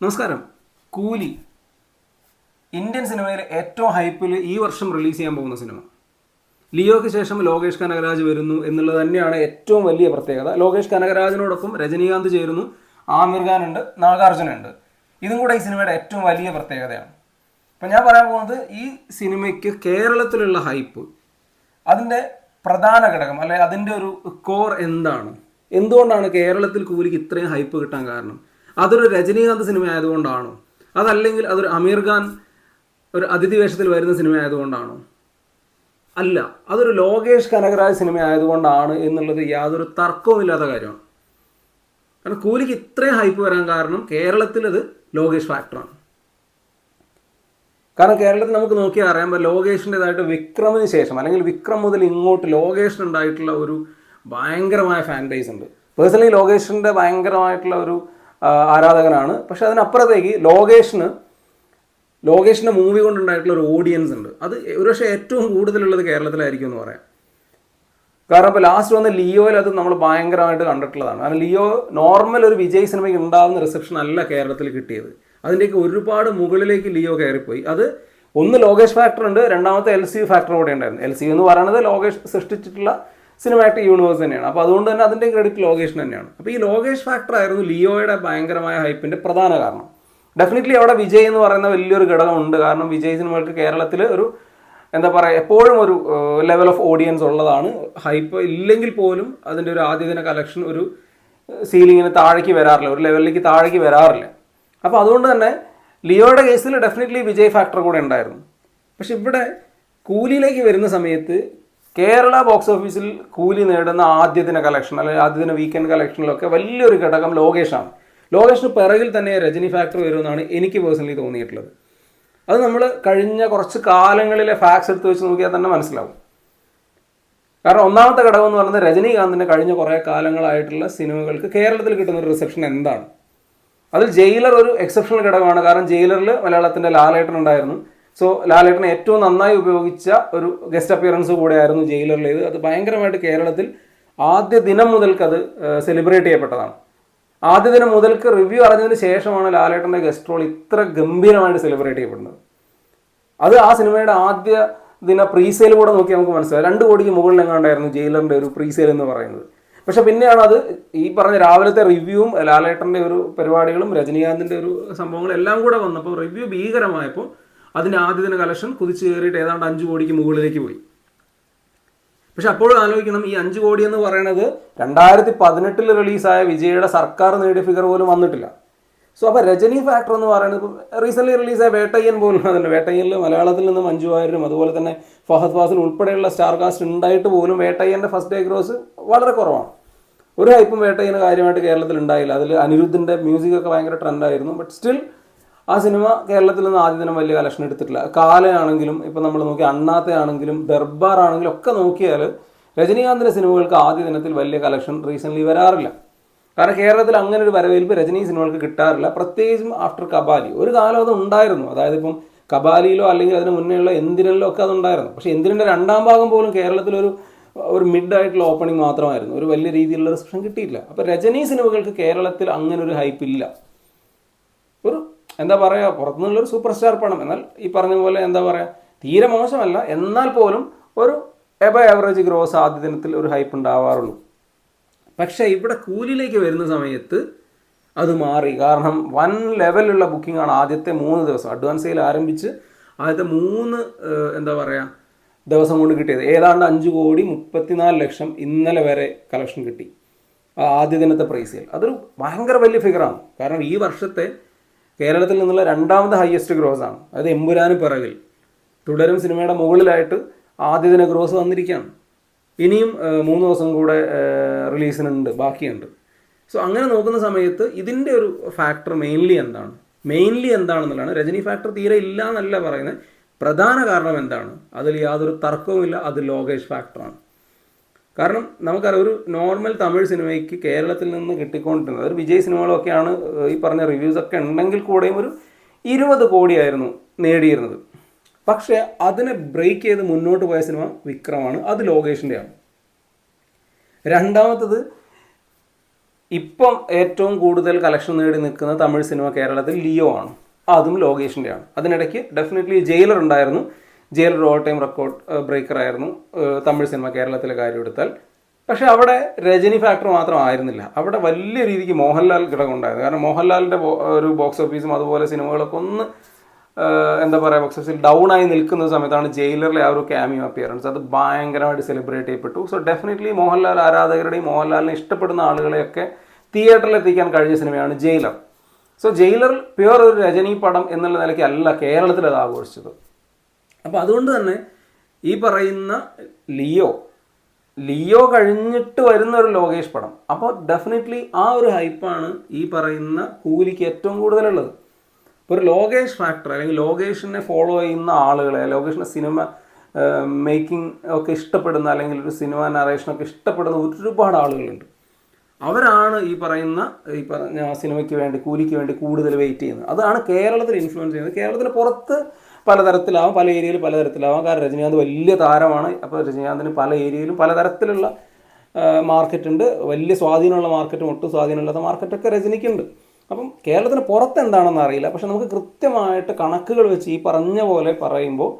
നമസ്കാരം. കൂലി. ഇന്ത്യൻ സിനിമയിലെ ഏറ്റവും ഹൈപ്പിൽ ഈ വർഷം റിലീസ് ചെയ്യാൻ പോകുന്ന സിനിമ. ലിയോയ്ക്ക് ശേഷം ലോകേഷ് കനകരാജ് വരുന്നു എന്നുള്ളത് തന്നെയാണ് ഏറ്റവും വലിയ പ്രത്യേകത. ലോകേഷ് കനകരാജിനോടൊപ്പം രജനീകാന്ത് ചേരുന്നു ആമിർ ഖാൻ ഉണ്ട് നാഗാർജുന ഉണ്ട്. ഇതും കൂടെ ഈ സിനിമയുടെ ഏറ്റവും വലിയ പ്രത്യേകതയാണ്. അപ്പം ഞാൻ പറയാൻ പോകുന്നത് ഈ സിനിമയ്ക്ക് കേരളത്തിലുള്ള ഹൈപ്പ് അതിന്റെ പ്രധാന ഘടകം അല്ലെ അതിന്റെ ഒരു കോർ എന്താണ്? എന്തുകൊണ്ടാണ് കേരളത്തിൽ കൂലിക്ക് ഇത്രയും ഹൈപ്പ് കിട്ടാൻ കാരണം? അതൊരു രജനീകാന്ത് സിനിമ ആയതുകൊണ്ടാണോ അതല്ലെങ്കിൽ അതൊരു അമീർ ഖാൻ ഒരു അതിഥി വേഷത്തിൽ വരുന്ന സിനിമ ആയതുകൊണ്ടാണോ അല്ല അതൊരു ലോകേഷ് കനകരാജ് സിനിമ ആയതുകൊണ്ടാണ് എന്നുള്ളത് യാതൊരു തർക്കവുമില്ലാത്ത കാര്യമാണ്. കാരണം കൂലിക്ക് ഇത്രയും ഹൈപ്പ് വരാൻ കാരണം കേരളത്തിലത് ലോകേഷ് ഫാക്ടറാണ് കാരണം കേരളത്തിൽ നമുക്ക് നോക്കിയാൽ അറിയാൻ പറ്റും ലോകേഷിന്റെതായിട്ട് വിക്രമിന് ശേഷം അല്ലെങ്കിൽ വിക്രം മുതൽ ഇങ്ങോട്ട് ലോകേഷിന് ഉണ്ടായിട്ടുള്ള ഒരു ഭയങ്കരമായ ഫാൻ ബേസ് ഉണ്ട്. പേഴ്സണലി ലോകേഷിന്റെ ഭയങ്കരമായിട്ടുള്ള ഒരു ആരാധകനാണ്. പക്ഷെ അതിനപ്പുറത്തേക്ക് ലോകേഷിന് ലോകേഷിന്റെ മൂവി കൊണ്ടുണ്ടായിട്ടുള്ള ഒരു ഓഡിയൻസ് ഉണ്ട്. അത് ഒരുപക്ഷെ ഏറ്റവും കൂടുതലുള്ളത് കേരളത്തിലായിരിക്കും എന്ന് പറയാം. കാരണം ഇപ്പോൾ ലാസ്റ്റ് വന്ന ലിയോയിൽ അത് നമ്മൾ ഭയങ്കരമായിട്ട് കണ്ടിട്ടുള്ളതാണ്. കാരണം ലിയോ നോർമൽ ഒരു വിജയ് സിനിമയ്ക്ക് ഉണ്ടാകുന്ന റിസപ്ഷൻ അല്ല കേരളത്തിൽ കിട്ടിയത്. അതിന്റെയൊക്കെ ഒരുപാട് മുകളിലേക്ക് ലിയോ കയറിപ്പോയി. അത് ഒന്ന് ലോകേഷ് ഫാക്ടർ ഉണ്ട് രണ്ടാമത്തെ എൽ സി ഫാക്ടർ കൂടെ ഉണ്ടായിരുന്നു. എൽ സി എന്ന് പറയുന്നത് ലോകേഷ് സൃഷ്ടിച്ചിട്ടുള്ള സിനിമാറ്റിക് യൂണിവേഴ്സ് തന്നെയാണ്. അപ്പോൾ അതുകൊണ്ട് തന്നെ അതിന്റെ ക്രെഡിറ്റ് ലോകേഷൻ തന്നെയാണ്. അപ്പോൾ ഈ ലോകേഷ് ഫാക്ടർ ആയിരുന്നു ലിയോയുടെ ഭയങ്കരമായ ഹൈപ്പിന്റെ പ്രധാന കാരണം. ഡെഫിനറ്റ്ലി അവിടെ വിജയ് എന്ന് പറയുന്ന വലിയൊരു ഘടകമുണ്ട്. കാരണം വിജയ് സിനിമകൾക്ക് കേരളത്തിൽ ഒരു എന്താ പറയുക എപ്പോഴും ഒരു ലെവൽ ഓഫ് ഓഡിയൻസ് ഉള്ളതാണ്. ഹൈപ്പ് ഇല്ലെങ്കിൽ പോലും അതിന്റെ ഒരു ആദ്യ ദിന കളക്ഷൻ ഒരു സീലിങ്ങിന് താഴേക്ക് വരാറില്ല. ഒരു ലെവലിലേക്ക് താഴേക്ക് വരാറില്ല. അപ്പോൾ അതുകൊണ്ട് തന്നെ ലിയോയുടെ കേസിൽ ഡെഫിനറ്റ്ലി വിജയ് ഫാക്ടർ കൂടെ ഉണ്ടായിരുന്നു. പക്ഷെ ഇവിടെ കൂലിയിലേക്ക് വരുന്ന സമയത്ത് കേരള ബോക്സ് ഓഫീസിൽ കൂലി നേടുന്ന ആദ്യ ദിന കളക്ഷൻ അല്ലെങ്കിൽ ആദ്യ ദിന വീക്കെൻഡ് കളക്ഷനിലൊക്കെ വലിയൊരു ഘടകം ലോകേഷാണ്. ലോകേഷിന് പിറകിൽ തന്നെ രജനി ഫാക്ടർ വരുമെന്നാണ് എനിക്ക് പേഴ്സണലി തോന്നിയിട്ടുള്ളത്. അത് നമ്മൾ കഴിഞ്ഞ കുറച്ച് കാലങ്ങളിലെ ഫാക്ട്സ് എടുത്ത് വെച്ച് നോക്കിയാൽ തന്നെ മനസ്സിലാവും. കാരണം ഒന്നാമത്തെ ഘടകം എന്ന് പറയുന്നത് രജനീകാന്തിന്റെ കഴിഞ്ഞ കുറേ കാലങ്ങളായിട്ടുള്ള സിനിമകൾക്ക് കേരളത്തിൽ കിട്ടുന്ന ഒരു റിസപ്ഷൻ എന്താണ്? അതിൽ ജയിലർ ഒരു എക്സെപ്ഷണൽ ഘടകമാണ്. കാരണം ജയിലറിൽ മലയാളത്തിന്റെ ലാലേട്ടൻ ഉണ്ടായിരുന്നു. സോ ലാലേട്ടനെ ഏറ്റവും നന്നായി ഉപയോഗിച്ച ഒരു ഗസ്റ്റ് അപ്പിയറൻസ് കൂടെയായിരുന്നു ജയിലറിലേത് അത് ഭയങ്കരമായിട്ട് കേരളത്തിൽ ആദ്യ ദിനം മുതൽക്ക് അത് സെലിബ്രേറ്റ് ചെയ്യപ്പെട്ടതാണ്. ആദ്യ ദിനം മുതൽക്ക് റിവ്യൂ അറിഞ്ഞതിന് ശേഷമാണ് ലാലേട്ടന്റെ ഗസ്റ്റ് റോൾ ഇത്ര ഗംഭീരമായിട്ട് സെലിബ്രേറ്റ് ചെയ്യപ്പെടുന്നത്. അത് ആ സിനിമയുടെ ആദ്യ ദിന പ്രീസെയിൽ കൂടെ നോക്കി നമുക്ക് മനസ്സിലായി രണ്ട് കോടിക്ക് മുകളിൽ എങ്ങാണ്ടായിരുന്നു ജയിലറിന്റെ ഒരു പ്രീസെയിൽ എന്ന് പറയുന്നത്. പക്ഷെ പിന്നെയാണ് അത് ഈ പറഞ്ഞ രാവിലത്തെ റിവ്യൂവും ലാലേട്ടന്റെ ഒരു പരിപാടികളും രജനീകാന്തിന്റെ ഒരു സംഭവങ്ങളും എല്ലാം കൂടെ വന്നപ്പോൾ റിവ്യൂ ഭീകരമായപ്പോൾ അതിന്റെ ആദ്യ ദിന കളക്ഷൻ കുതിച്ചു കയറിയിട്ട് ഏതാണ്ട് അഞ്ച് കോടിക്ക് മുകളിലേക്ക് പോയി. പക്ഷെ അപ്പോഴും ആലോചിക്കണം ഈ അഞ്ച് കോടി എന്ന് പറയുന്നത് രണ്ടായിരത്തി പതിനെട്ടിൽ റിലീസായ വിജയയുടെ സർക്കാർ നേടിയ ഫിഗർ പോലും വന്നിട്ടില്ല. സോ അപ്പോൾ രജനി ഫാക്ടർ എന്ന് പറയുന്നത് റീസെന്റ്ലി റിലീസായ വേട്ടയ്യൻ പോലും അതുണ്ട് വേട്ടയ്യനിൽ മലയാളത്തിൽ നിന്ന് മഞ്ജു വാര്യരും അതുപോലെ തന്നെ ഫഹദ് ഫാസിൽ ഉൾപ്പെടെയുള്ള സ്റ്റാർ കാസ്റ്റ് ഉണ്ടായിട്ട് പോലും വേട്ടയ്യന്റെ ഫസ്റ്റ് ഡേ ഗ്രോസ് വളരെ കുറവാണ്. ഒരു ഹൈപ്പും വേട്ടയ്യന് കാര്യമായിട്ട് കേരളത്തിൽ ഉണ്ടായില്ല. അതിൽ അനിരുദ്ധിന്റെ മ്യൂസിക് ഒക്കെ ഭയങ്കര ട്രെൻഡായിരുന്നു ബട്ട് സ്റ്റിൽ ആ സിനിമ കേരളത്തിൽ നിന്ന് ആദ്യം തന്നെ വലിയ കളക്ഷൻ എടുത്തിട്ടില്ല. കാലയാണെങ്കിലും ഇപ്പം നമ്മൾ നോക്കി അണ്ണാത്തയാണെങ്കിലും ദർബാർ ആണെങ്കിലും ഒക്കെ നോക്കിയാൽ രജനീകാന്തിന്റെ സിനിമകൾക്ക് ആദ്യ ദിനത്തിൽ വലിയ കളക്ഷൻ റീസെന്റ്ലി വരാറില്ല. കാരണം കേരളത്തിൽ അങ്ങനെ ഒരു വരവേൽപ്പ് രജനി സിനിമകൾക്ക് കിട്ടാറില്ല. പ്രത്യേകിച്ചും ആഫ്റ്റർ കബാലി ഒരു കാലം അത് ഉണ്ടായിരുന്നു. അതായത് ഇപ്പം കബാലിയിലോ അല്ലെങ്കിൽ അതിന് മുന്നേയുള്ള എന്തിനിലോ ഒക്കെ അതുണ്ടായിരുന്നു പക്ഷേ എന്തിനന്റെ രണ്ടാം ഭാഗം പോലും കേരളത്തിലൊരു ഒരു മിഡ് ആയിട്ടുള്ള ഓപ്പണിംഗ് മാത്രമായിരുന്നു. ഒരു വലിയ രീതിയിലുള്ള റിസപ്ഷൻ കിട്ടിയിട്ടില്ല. അപ്പോൾ രജനി സിനിമകൾക്ക് കേരളത്തിൽ അങ്ങനെ ഒരു ഹൈപ്പ് ഇല്ല. ഒരു എന്താ പറയുക പുറത്തുനിന്നുള്ളൊരു സൂപ്പർ സ്റ്റാർ പണം. എന്നാൽ ഈ പറഞ്ഞ പോലെ എന്താ പറയുക തീരെ മോശമല്ല. എന്നാൽ പോലും ഒരു എബ ആവറേജ് ഗ്രോസ് ആദ്യ ദിനത്തിൽ ഒരു ഹൈപ്പ് ഉണ്ടാവാറുള്ളൂ. പക്ഷേ ഇവിടെ കൂലിയിലേക്ക് വരുന്ന സമയത്ത് അത് മാറി. കാരണം വൻ ലെവലുള്ള ബുക്കിംഗ് ആണ് ആദ്യത്തെ മൂന്ന് ദിവസം. അഡ്വാൻസ് സെയിൽ ആരംഭിച്ച് ആദ്യത്തെ മൂന്ന് എന്താ പറയുക ദിവസം കൊണ്ട് കിട്ടിയത്. ഏതാണ്ട് അഞ്ച് കോടി മുപ്പത്തിനാല് ലക്ഷം ഇന്നലെ വരെ കളക്ഷൻ കിട്ടി. ആദ്യ ദിനത്തെ പ്രൈസ് സെയിൽ അതൊരു ഭയങ്കര വലിയ ഫിഗറാണ് കാരണം ഈ വർഷത്തെ കേരളത്തിൽ നിന്നുള്ള രണ്ടാമത്തെ ഹയസ്റ്റ് ഗ്രോസ് ആണ്. അതായത് എമ്പുരാന് പിറകിൽ. തുടരും സിനിമയുടെ മുകളിലായിട്ട് ആദ്യ ദിന ഗ്രോസ് വന്നിരിക്കുകയാണ്. ഇനിയും മൂന്ന് ദിവസം കൂടെ റിലീസിനുണ്ട് ബാക്കിയുണ്ട്. സോ അങ്ങനെ നോക്കുന്ന സമയത്ത് ഇതിന്റെ ഒരു ഫാക്ടർ മെയിൻലി എന്താണ്? മെയിൻലി എന്താണെന്നുള്ളതാണ്. രജനി ഫാക്ടർ തീരെ ഇല്ല എന്നല്ല പറയുന്നത്. പ്രധാന കാരണം എന്താണ്? അതിൽ യാതൊരു തർക്കവുമില്ല. അത് ലോകേഷ് ഫാക്ടറാണ് കാരണം നമുക്കറിയാം ഒരു നോർമൽ തമിഴ് സിനിമയ്ക്ക് കേരളത്തിൽ നിന്ന് കിട്ടിക്കൊണ്ടിരുന്നത് ഒരു വിജയ് സിനിമകളൊക്കെയാണ് ഈ പറഞ്ഞ റിവ്യൂസ് ഒക്കെ ഉണ്ടെങ്കിൽ കൂടെയും ഒരു ഇരുപത് കോടിയായിരുന്നു നേടിയിരുന്നത്. പക്ഷേ അതിനെ ബ്രേക്ക് ചെയ്ത് മുന്നോട്ട് പോയ സിനിമ വിക്രമാണ് അത് ലോകേഷിന്റെയാണ് രണ്ടാമത്തത് ഇപ്പം ഏറ്റവും കൂടുതൽ കളക്ഷൻ നേടി നിൽക്കുന്ന തമിഴ് സിനിമ കേരളത്തിൽ ലിയോ ആണ് അതും ലോകേഷിന്റെയാണ് അതിനിടയ്ക്ക് ഡെഫിനറ്റ്ലി ജയിലർ ഉണ്ടായിരുന്നു. Jailer all time record breaker ആയിരുന്നു തമിഴ് സിനിമ കേരളത്തിലെ കാര്യം എടുത്താൽ. പക്ഷേ അവിടെ രജനി ഫാക്ടർ മാത്രം ആയിരുന്നില്ല. അവിടെ വലിയ രീതിക്ക് മോഹൻലാൽ ഘടകം ഉണ്ടായിരുന്നു കാരണം മോഹൻലാലിന്റെ ഒരു ബോക്സ് ഓഫീസും അതുപോലെ സിനിമകളൊക്കെ ഒന്ന് എന്താ പറയുക ബോക്സ് ഓഫീസിൽ ഡൗൺ ആയി നിൽക്കുന്ന സമയത്താണ് ജയിലറിലെ ആ ഒരു ക്യാമിയോ അപ്പിയറൻസ് അത് ഭയങ്കരമായിട്ട് സെലിബ്രേറ്റ് ചെയ്യപ്പെട്ടു. സോ ഡെഫിനറ്റ്ലി മോഹൻലാൽ ആരാധകരുടെയും മോഹൻലാലിനെ ഇഷ്ടപ്പെടുന്ന ആളുകളെയൊക്കെ തിയേറ്ററിൽ എത്തിക്കാൻ കഴിഞ്ഞ സിനിമയാണ് ജയിലർ. സോ ജയിലർ പ്യുവർ ഒരു രജനി പടം എന്നുള്ള നിലയ്ക്ക് അല്ല കേരളത്തിൽ അത് ആഘോഷിച്ചത്. അപ്പോൾ അതുകൊണ്ട് തന്നെ ഈ പറയുന്ന ലിയോ ലിയോ കഴിഞ്ഞിട്ട് വരുന്ന ഒരു ലോകേഷ് പടം. അപ്പോൾ ഡെഫിനറ്റ്ലി ആ ഒരു ഹൈപ്പാണ് ഈ പറയുന്ന കൂലിക്ക് ഏറ്റവും കൂടുതലുള്ളത്. ഇപ്പോൾ ഒരു ലോകേഷ് ഫാക്ടർ അല്ലെങ്കിൽ ലോകേഷിനെ ഫോളോ ചെയ്യുന്ന ആളുകളെ ലോകേഷിന്റെ സിനിമ മേക്കിംഗ് ഒക്കെ ഇഷ്ടപ്പെടുന്ന അല്ലെങ്കിൽ ഒരു സിനിമ നറേഷനൊക്കെ ഇഷ്ടപ്പെടുന്ന ഒരുപാട് ആളുകളുണ്ട്. അവരാണ് ഈ പറയുന്ന ഈ പറഞ്ഞ സിനിമയ്ക്ക് വേണ്ടി കൂലിക്ക് വേണ്ടി കൂടുതൽ വെയിറ്റ് ചെയ്യുന്നത്. അതാണ് കേരളത്തിൽ ഇൻഫ്ലുവൻസ് ചെയ്യുന്നത്. കേരളത്തിന് പുറത്ത് പലതരത്തിലാവാം പല ഏരിയയിൽ പലതരത്തിലാവാം. കാരണം രജനീകാന്ത് വലിയ താരമാണ്. അപ്പോൾ രജനീകാന്തിന് പല ഏരിയയിലും പലതരത്തിലുള്ള മാർക്കറ്റ് ഉണ്ട് വലിയ സ്വാധീനമുള്ള മാർക്കറ്റും ഒട്ടും സ്വാധീനമില്ലാത്ത മാർക്കറ്റൊക്കെ രജനിക്കുണ്ട്. അപ്പം കേരളത്തിന് പുറത്ത് എന്താണെന്ന് അറിയില്ല. പക്ഷെ നമുക്ക് കൃത്യമായിട്ട് കണക്കുകൾ വെച്ച് ഈ പറഞ്ഞ പോലെ പറയുമ്പോൾ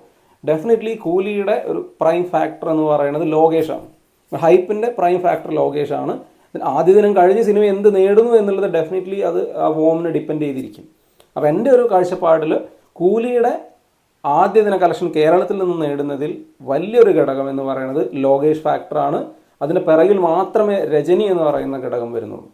ഡെഫിനറ്റ്ലി കൂലിയുടെ ഒരു പ്രൈം ഫാക്ടർ എന്ന് പറയുന്നത് ലോകേഷാണ്. ഹൈപ്പിന്റെ പ്രൈം ഫാക്ടർ ലോകേഷാണ്. ആദ്യ ദിനം കഴിഞ്ഞ സിനിമ എന്ത് നേടുന്നു എന്നുള്ളത് ഡെഫിനറ്റ്ലി അത് ആ ഫോമിനെ ഡിപ്പെൻഡ് ചെയ്തിരിക്കും. അപ്പോൾ എന്റെ ഒരു കാഴ്ചപ്പാടിൽ കൂലിയുടെ ആദ്യ ദിന കളക്ഷൻ കേരളത്തിൽ നിന്ന് നേടുന്നതിൽ വലിയൊരു ഘടകം എന്ന് പറയുന്നത് ലോകേഷ് ഫാക്ടറാണ്. അതിന് പിറകിൽ മാത്രമേ രജനി എന്ന് പറയുന്ന ഘടകം വരുന്നുള്ളൂ.